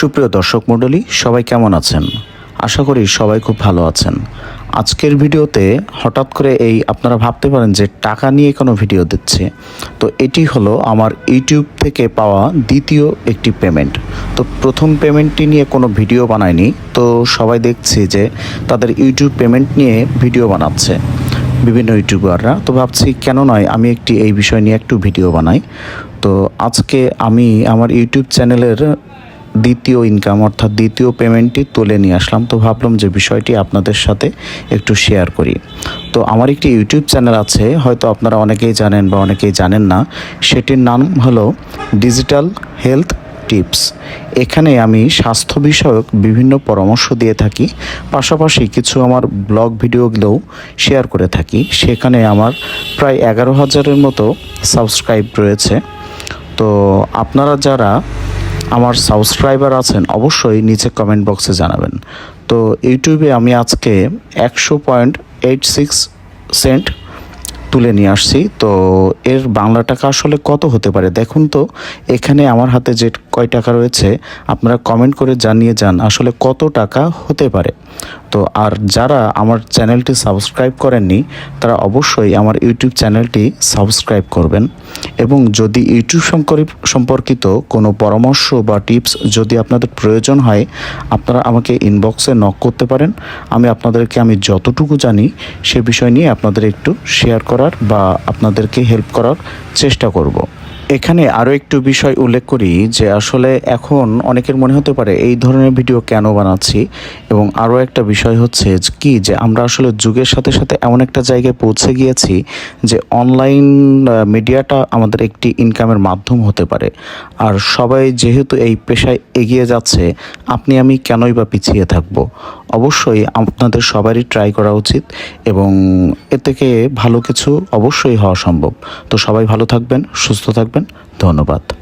সুপ্রিয় দর্শক মণ্ডলী, সবাই কেমন আছেন? আশা করি সবাই খুব ভালো আছেন। আজকের ভিডিওতে হঠাৎ করে এই আপনারা ভাবতে পারেন যে টাকা নিয়ে কোনো ভিডিও দিচ্ছে। তো এটি হলো আমার ইউটিউব থেকে পাওয়া দ্বিতীয় একটি পেমেন্ট। তো প্রথম পেমেন্টটি নিয়ে কোনো ভিডিও বানায়নি। তো সবাই দেখছি যে তাদের ইউটিউব পেমেন্ট নিয়ে ভিডিও বানাচ্ছে। বিভিন্ন ইউটিউবাররা। তো ভাবছি কেন নয়, আমি একটি এই বিষয় নিয়ে একটু ভিডিও বানাই। তো আজকে আমি আমার ইউটিউব চ্যানেলের দ্বিতীয় ইনকাম অর্থাৎ দ্বিতীয় পেমেন্টটি তুলে নিয়ে আসলাম। তো ভাবলাম যে বিষয়টি আপনাদের সাথে একটু শেয়ার করি। তো আমার একটি ইউটিউব চ্যানেল আছে, হয়তো আপনারা অনেকেই জানেন বা অনেকেই জানেন না। সেটির নাম হলো ডিজিটাল হেলথ টিপস এখানে আমি স্বাস্থ্য বিষয়ক বিভিন্ন পরামর্শ দিয়ে থাকি। পাশাপাশি কিছু আমার ব্লগ ভিডিওগুলোও শেয়ার করে থাকি। সেখানে আমার প্রায় এগারো হাজারের মতো সাবস্ক্রাইব রয়েছে। তো আপনারা যারা আমার সাবস্ক্রাইবার আছেন, অবশ্যই নিচে কমেন্ট বক্সে জানাবেন। তো ইউটিউবে আমি আজকে একশো পয়েন্ট এইট সিক্স সেন্ট তুলে নিয়ে আসছি। তো এর বাংলা টাকা আসলে কত হতে পারে? দেখুন তো, এখানে আমার হাতে যে কয় টাকা রয়েছে, আপনারা কমেন্ট করে জানিয়ে যান আসলে কত টাকা হতে পারে। তো আর যারা আমার চ্যানেলটি সাবস্ক্রাইব করেননি, তারা অবশ্যই আমার ইউটিউব চ্যানেলটি সাবস্ক্রাইব করবেন। এবং যদি ইউটিউব সম্পর্ক- সম্পর্কিত কোনো পরামর্শ বা টিপস যদি আপনাদের প্রয়োজন হয়, আপনারা আমাকে ইনবক্সে নক করতে পারেন। আমি আপনাদেরকে, আমি যতটুকু জানি, সে বিষয় নিয়ে আপনাদের একটু শেয়ার করার বা আপনাদেরকে হেল্প করার চেষ্টা করব। এখানে আরও একটু বিষয় উল্লেখ করি যে আসলে এখন অনেকের মনে হতে পারে এই ধরনের ভিডিও কেন বানাচ্ছি এবং আরও একটা বিষয় হচ্ছে কি, যে আমরা আসলে যুগের সাথে সাথে এমন একটা জায়গায় পৌঁছে গিয়েছি যে অনলাইন মিডিয়াটা আমাদের একটি ইনকামের মাধ্যম হতে পারে। আর সবাই যেহেতু এই পেশায় এগিয়ে যাচ্ছে, আপনি, আমি কেনই বা পিছিয়ে থাকব? অবশ্যই আপনাদের সবারই ট্রাই করা উচিত এবং এ থেকে ভালো কিছু অবশ্যই হওয়া সম্ভব। তো সবাই ভালো থাকবেন, সুস্থ থাকবেন। ধন্যবাদ।